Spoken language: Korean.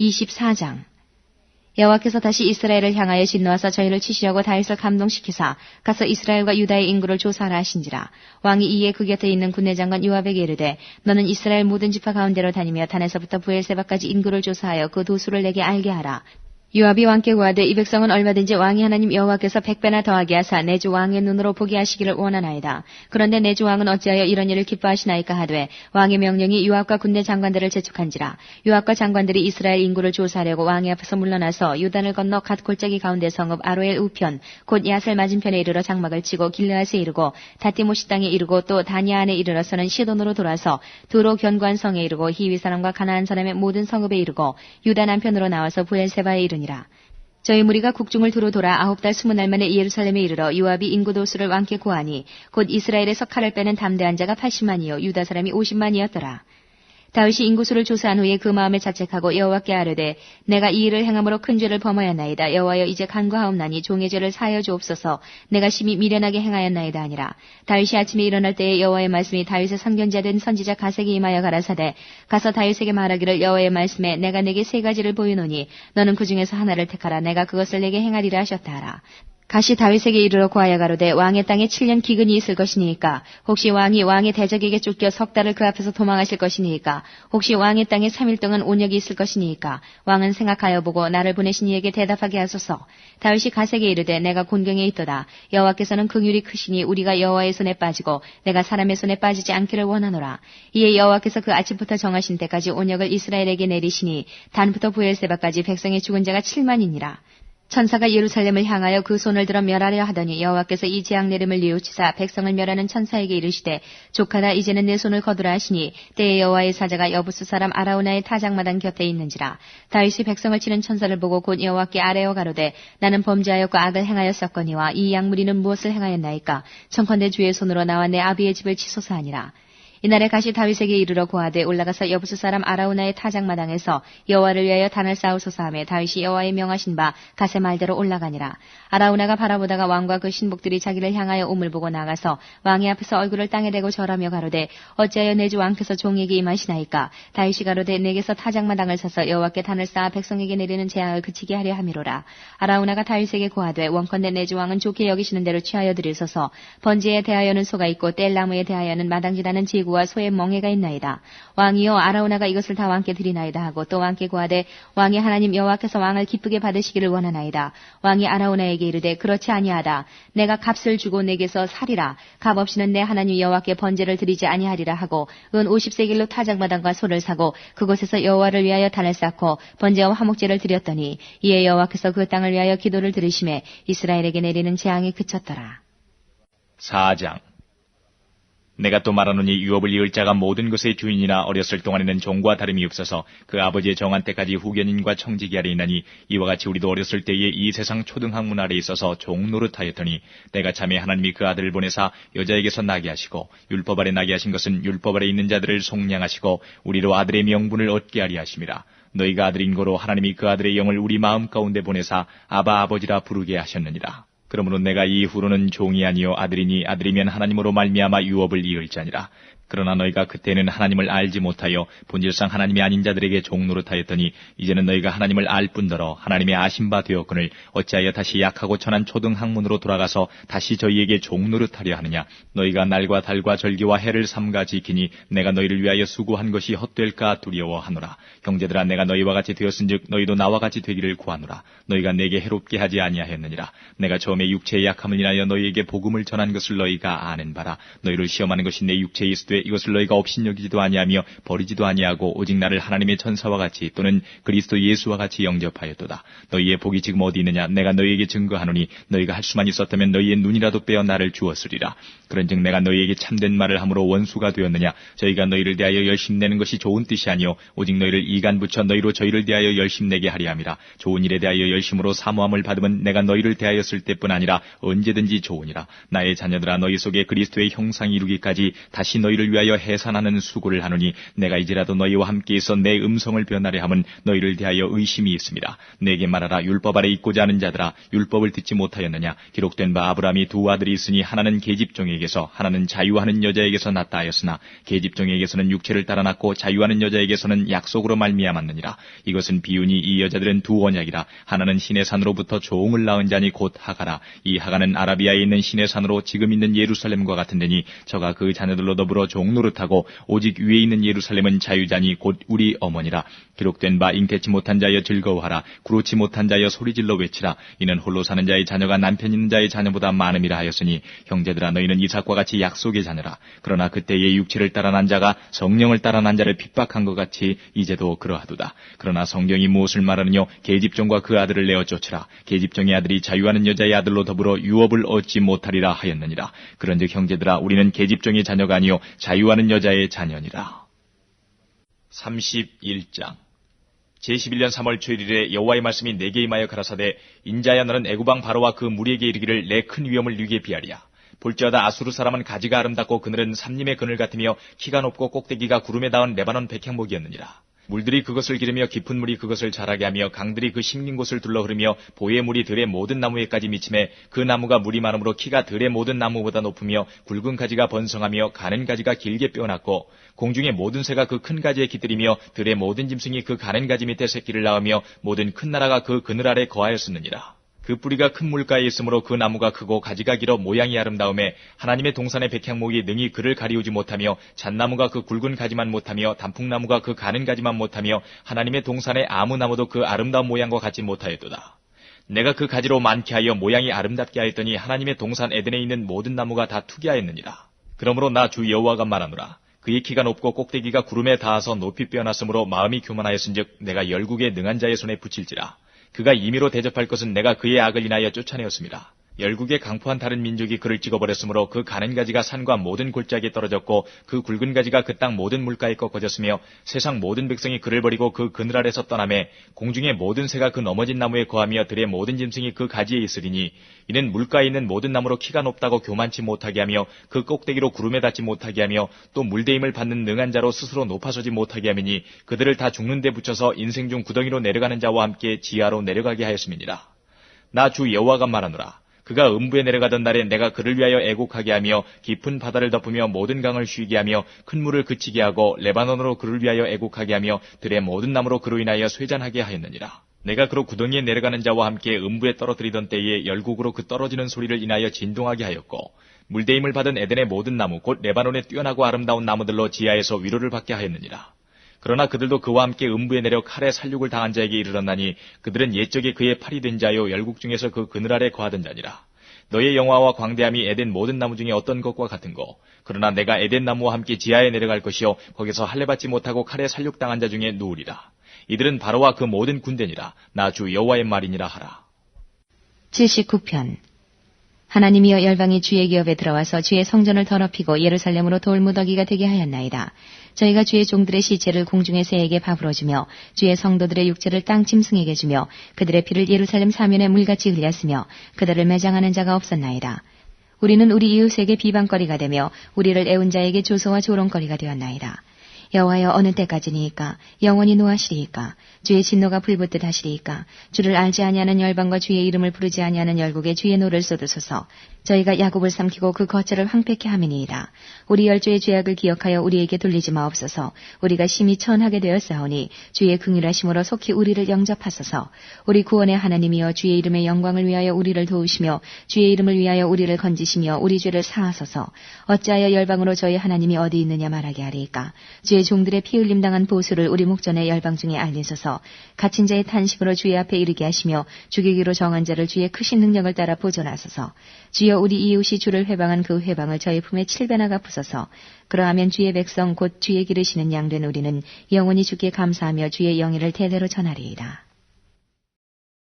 24장. 여호와께서 다시 이스라엘을 향하여 진노하사 저희를 치시려고 다윗을 감동시키사 가서 이스라엘과 유다의 인구를 조사하라 하신지라. 왕이 이에 그 곁에 있는 군대 장관 요압에게 이르되 너는 이스라엘 모든 지파 가운데로 다니며 단에서부터 부엘세바까지 인구를 조사하여 그 도수를 내게 알게 하라 요압이 왕께 구하되 이 백성은 얼마든지 왕이 하나님 여호와께서 백배나 더하게 하사 내주 왕의 눈으로 보게 하시기를 원하나이다. 그런데 내주 왕은 어찌하여 이런 일을 기뻐하시나이까 하되 왕의 명령이 요압과 군대 장관들을 재촉한지라 요압과 장관들이 이스라엘 인구를 조사하려고 왕의 앞에서 물러나서 요단을 건너 갓 골짜기 가운데 성읍 아로엘 우편 곧 야셀 맞은편에 이르러 장막을 치고 길르앗에 이르고 다티모시 땅에 이르고 또 다니아 안에 이르러서는 시돈으로 돌아서 두로 견관 성에 이르고 히위 사람과 가나안 사람의 모든 성읍에 이르고 유다 남편으로 나와서 부엘세바에 이르 하니라. 저희 무리가 국중을 두루 돌아 아홉 달 스무 날 만에 예루살렘에 이르러 요압이 인구 도수를 왕께 구하니 곧 이스라엘에서 칼을 빼는 담대한 자가 80만이요 유다 사람이 50만이었더라. 다윗이 인구수를 조사한 후에 그 마음에 자책하고 여호와께 아뢰되 내가 이 일을 행함으로 큰 죄를 범하였나이다. 여호와여 이제 간과하옵나니 종의 죄를 사하여 주옵소서. 내가 심히 미련하게 행하였나이다 아니라. 다윗이 아침에 일어날 때에 여호와의 말씀이 다윗의 선견자 된 선지자 가세게 임하여 가라사대 가서 다윗에게 말하기를 여호와의 말씀에 내가 내게 세 가지를 보이노니 너는 그 중에서 하나를 택하라. 내가 그것을 내게 행하리라 하셨다 하라. 가시 다윗에게 이르러 구하여 가로되 왕의 땅에 7년 기근이 있을 것이니까 혹시 왕이 왕의 대적에게 쫓겨 석 달을 그 앞에서 도망하실 것이니까 혹시 왕의 땅에 3일 동안 온역이 있을 것이니까 왕은 생각하여 보고 나를 보내신 이에게 대답하게 하소서. 다윗이 가세게 이르되 내가 곤경에 있도다. 여호와께서는 긍휼이 크시니 우리가 여호와의 손에 빠지고 내가 사람의 손에 빠지지 않기를 원하노라. 이에 여호와께서 그 아침부터 정하신 때까지 온역을 이스라엘에게 내리시니 단부터 부엘세바까지 백성의 죽은 자가 7만이니라 천사가 예루살렘을 향하여 그 손을 들어 멸하려 하더니 여호와께서 이 재앙 내림을 뉘우치사 백성을 멸하는 천사에게 이르시되 조카나 이제는 내 손을 거두라 하시니 때에 여호와의 사자가 여부스 사람 아라우나의 타작마당 곁에 있는지라. 다윗이 백성을 치는 천사를 보고 곧 여호와께 아뢰어 가로되 나는 범죄하였고 악을 행하였었거니와 이 양무리는 무엇을 행하였나이까? 청컨대 주의 손으로 나와 내 아비의 집을 치소서 하니라 이날에 가시 다윗에게 이르러 고하되 올라가서 여부스 사람 아라우나의 타작마당에서 여호와를 위하여 단을 쌓으소서 하며 다윗이 여호와의 명하신 바 가세 말대로 올라가니라. 아라우나가 바라보다가 왕과 그 신복들이 자기를 향하여 우물 보고 나가서 왕의 앞에서 얼굴을 땅에 대고 절하며 가로되 어찌하여 내 주 왕께서 종에게 임하시나이까 다윗이 가로되 내게서 타작마당을 사서 여호와께 단을 쌓아 백성에게 내리는 재앙을 그치게 하려 함이로라. 아라우나가 다윗에게 고하되 원컨대 내 주 왕은 좋게 여기시는 대로 취하여 드리소서 번지에 대하여는 소가 있고 뗄나무에 대하여는 마당지다는 지구 구와 소의 멍해가 있나이다. 왕이여 아라우나가 이것을 다 왕께 드리나이다 하고 또 왕께 구하되 왕이 하나님 여호와께서 왕을 기쁘게 받으시기를 원하나이다. 왕이 아라우나에게 이르되 그렇지 아니하다. 내가 값을 주고 내게서 살이라. 값 없이는 내 하나님 여호와께 번제를 드리지 아니하리라 하고 은 50세길로 타작마당과 소를 사고 그곳에서 여호와를 위하여 단을 쌓고 번제와 화목제를 드렸더니 이에 여호와께서 그 땅을 위하여 기도를 들으심에 이스라엘에게 내리는 재앙이 그쳤더라. 4장 내가 또 말하노니 유업을 이을 자가 모든 것의 주인이나 어렸을 동안에는 종과 다름이 없어서 그 아버지의 정한 때까지 후견인과 청지기 아래 있나니 이와 같이 우리도 어렸을 때에 이 세상 초등학문 아래 있어서 종 노릇하였더니 내가 참에 하나님이 그 아들을 보내사 여자에게서 나게 하시고 율법 아래 나게 하신 것은 율법 아래 있는 자들을 속량하시고 우리로 아들의 명분을 얻게 하리 하심이라 너희가 아들인 거로 하나님이 그 아들의 영을 우리 마음 가운데 보내사 아바 아버지라 부르게 하셨느니라. 그러므로 내가 이후로는 종이 아니요 아들이니 아들이면 하나님으로 말미암아 유업을 이을 자니라. 그러나 너희가 그때는 하나님을 알지 못하여 본질상 하나님이 아닌 자들에게 종노릇하였더니 이제는 너희가 하나님을 알 뿐더러 하나님의 아신 바 되었거늘 어찌하여 다시 약하고 천한 초등 학문으로 돌아가서 다시 저희에게 종노릇하려 하느냐? 너희가 날과 달과 절기와 해를 삼가 지키니 내가 너희를 위하여 수고한 것이 헛될까 두려워하노라. 형제들아 내가 너희와 같이 되었은즉 너희도 나와 같이 되기를 구하노라. 너희가 내게 해롭게 하지 아니하였느니라. 내가 처음에 육체의 약함을 인하여 너희에게 복음을 전한 것을 너희가 아는 바라. 너희를 시험하는 것이 내 육체에 있으되 이것을 너희가 업신여기지도 아니하며 버리지도 아니하고 오직 나를 하나님의 천사와 같이 또는 그리스도 예수와 같이 영접하였도다. 너희의 복이 지금 어디 있느냐? 내가 너희에게 증거하노니 너희가 할 수만 있었다면 너희의 눈이라도 빼어 나를 주었으리라. 그런즉 내가 너희에게 참된 말을 함으로 원수가 되었느냐? 저희가 너희를 대하여 열심 내는 것이 좋은 뜻이 아니요 오직 너희를 이간 붙여 너희로 저희를 대하여 열심 내게 하리 함이라. 좋은 일에 대하여 열심으로 사모함을 받으면 내가 너희를 대하였을 때뿐 아니라 언제든지 좋으니라. 나의 자녀들아 너희 속에 그리스도의 형상이 이루기까지 다시 너희를 너희를 위하여 해산하는 수고를 하노니 내가 이제라도 너희와 함께 있어 내 음성을 변하려 함은 너희를 대하여 의심이 있습니다. 내게 말하라. 율법 아래 있고자 하는 자들아 율법을 듣지 못하였느냐? 기록된 바 아브라함이 두 아들이 있으니 하나는 계집종에게서 하나는 자유하는 여자에게서 낳다 하였으나 계집종에게서는 육체를 따라 낳고 자유하는 여자에게서는 약속으로 말미암았느니라. 이것은 비운이 이 여자들은 두 언약이라. 하나는 신의 산으로부터 종을 낳은 자니 곧 하가라. 이 하가는 아라비아에 있는 신의 산으로 지금 있는 예루살렘과 같은 데니 저가 그 자녀들로 더불어 종노릇하고 오직 위에 있는 예루살렘은 자유자니 곧 우리 어머니라. 기록된 바 잉태치 못한 자여 즐거워하라. 구루치 못한 자여 소리질러 외치라. 이는 홀로 사는 자의 자녀가 남편 있는 자의 자녀보다 많음이라 하였으니 형제들아 너희는 이삭과 같이 약속의 자녀라. 그러나 그때의 육체를 따라 난 자가 성령을 따라 난 자를 핍박한 것 같이 이제도 그러하도다. 그러나 성경이 무엇을 말하느뇨? 계집종과 그 아들을 내어 쫓으라. 계집종의 아들이 자유하는 여자의 아들로 더불어 유업을 얻지 못하리라 하였느니라. 그런즉 형제들아 우리는 계집종의 자녀가 아니요 자유하는 여자의 자녀니라. 31장. 제11년 3월 초일에 여호와의 말씀이 내게 임하여 가라사대 인자야 너는 애구방 바로와 그 무리에게 이르기를 내 큰 위엄을 위게 비하리야 볼지어다 아수르 사람은 가지가 아름답고 그늘은 삼림의 그늘 같으며 키가 높고 꼭대기가 구름에 닿은 레바논 백향목이었느니라 물들이 그것을 기르며 깊은 물이 그것을 자라게 하며 강들이 그 심린 곳을 둘러 흐르며 보의 물이 들의 모든 나무에까지 미침해 그 나무가 물이 많으므로 키가 들의 모든 나무보다 높으며 굵은 가지가 번성하며 가는 가지가 길게 뼈났고 공중의 모든 새가 그 큰 가지에 깃들이며 들의 모든 짐승이 그 가는 가지 밑에 새끼를 낳으며 모든 큰 나라가 그 그늘 아래 거하였었느니라. 그 뿌리가 큰 물가에 있으므로 그 나무가 크고 가지가 길어 모양이 아름다움에 하나님의 동산의 백향목이 능히 그를 가리우지 못하며 잣나무가 그 굵은 가지만 못하며 단풍나무가 그 가는 가지만 못하며 하나님의 동산의 아무 나무도 그 아름다운 모양과 같지 못하였도다. 내가 그 가지로 많게 하여 모양이 아름답게 하였더니 하나님의 동산 에덴에 있는 모든 나무가 다 투기하였느니라. 그러므로 나 주 여호와가 말하노라. 그의 키가 높고 꼭대기가 구름에 닿아서 높이 빼어났으므로 마음이 교만하였은즉 내가 열국의 능한 자의 손에 붙일지라. 그가 임의로 대접할 것은 내가 그의 악을 인하여 쫓아내었습니다. 열국에 강포한 다른 민족이 그를 찍어버렸으므로 그 가는 가지가 산과 모든 골짜기에 떨어졌고 그 굵은 가지가 그 땅 모든 물가에 꺾어졌으며 세상 모든 백성이 그를 버리고 그 그늘 아래서 떠남에 공중의 모든 새가 그 넘어진 나무에 거하며 들의 모든 짐승이 그 가지에 있으리니 이는 물가에 있는 모든 나무로 키가 높다고 교만치 못하게 하며 그 꼭대기로 구름에 닿지 못하게 하며 또 물대임을 받는 능한 자로 스스로 높아서지 못하게 하미니 그들을 다 죽는 데 붙여서 인생 중 구덩이로 내려가는 자와 함께 지하로 내려가게 하였음이니라. 나 주 여호와가 말하노라. 그가 음부에 내려가던 날에 내가 그를 위하여 애곡하게 하며 깊은 바다를 덮으며 모든 강을 쉬게 하며 큰 물을 그치게 하고 레바논으로 그를 위하여 애곡하게 하며 들의 모든 나무로 그로 인하여 쇠잔하게 하였느니라. 내가 그로 구덩이에 내려가는 자와 함께 음부에 떨어뜨리던 때에 열국으로 그 떨어지는 소리를 인하여 진동하게 하였고 물대임을 받은 에덴의 모든 나무 곧 레바논의 뛰어나고 아름다운 나무들로 지하에서 위로를 받게 하였느니라. 그러나 그들도 그와 함께 음부에 내려 칼에 살육을 당한 자에게 이르렀나니 그들은 옛적에 그의 팔이 된 자요 열국 중에서 그 그늘 아래 거하던 자니라. 너의 영화와 광대함이 에덴 모든 나무 중에 어떤 것과 같은 거. 그러나 내가 에덴 나무와 함께 지하에 내려갈 것이요 거기서 할례받지 못하고 칼에 살육당한 자 중에 누우리라. 이들은 바로와 그 모든 군대니라. 나 주 여호와의 말이니라 하라. 79편 하나님이여 열방이 주의 기업에 들어와서 주의 성전을 더럽히고 예루살렘으로 돌무더기가 되게 하였나이다. 저희가 주의 종들의 시체를 공중의 새에게 밥으로 주며 주의 성도들의 육체를 땅 짐승에게 주며 그들의 피를 예루살렘 사면에 물같이 흘렸으며 그들을 매장하는 자가 없었나이다. 우리는 우리 이웃에게 비방거리가 되며 우리를 애운 자에게 조소와 조롱거리가 되었나이다. 여호와여 어느 때까지니까 영원히 노하시리이까 주의 진노가 불붙듯 하시리이까 주를 알지 아니하는 열방과 주의 이름을 부르지 아니하는 열국에 주의 노를 쏟으소서 저희가 야곱을 삼키고 그 거처를 황폐케 함이니이다. 우리 열조의 죄악을 기억하여 우리에게 돌리지 마옵소서. 우리가 심히 천하게 되었사오니 주의 긍휼하심으로 속히 우리를 영접하소서. 우리 구원의 하나님이여 주의 이름의 영광을 위하여 우리를 도우시며 주의 이름을 위하여 우리를 건지시며 우리 죄를 사하소서. 어찌하여 열방으로 저희 하나님이 어디 있느냐 말하게 하리이까. 주의 종들의 피 흘림 당한 보수를 우리 목전의 열방 중에 알리소서. 갇힌 자의 탄식으로 주의 앞에 이르게 하시며 죽이기로 정한 자를 주의 크신 능력을 따라 보존하소서. 주여 우리 이웃이 주를 회방한 그 회방을 저희 품에 칠배나 갚으소서. 그러하면 주의 백성 곧 주의 기르시는 양된 우리는 영원히 주께 감사하며 주의 영예를 대대로 전하리이다.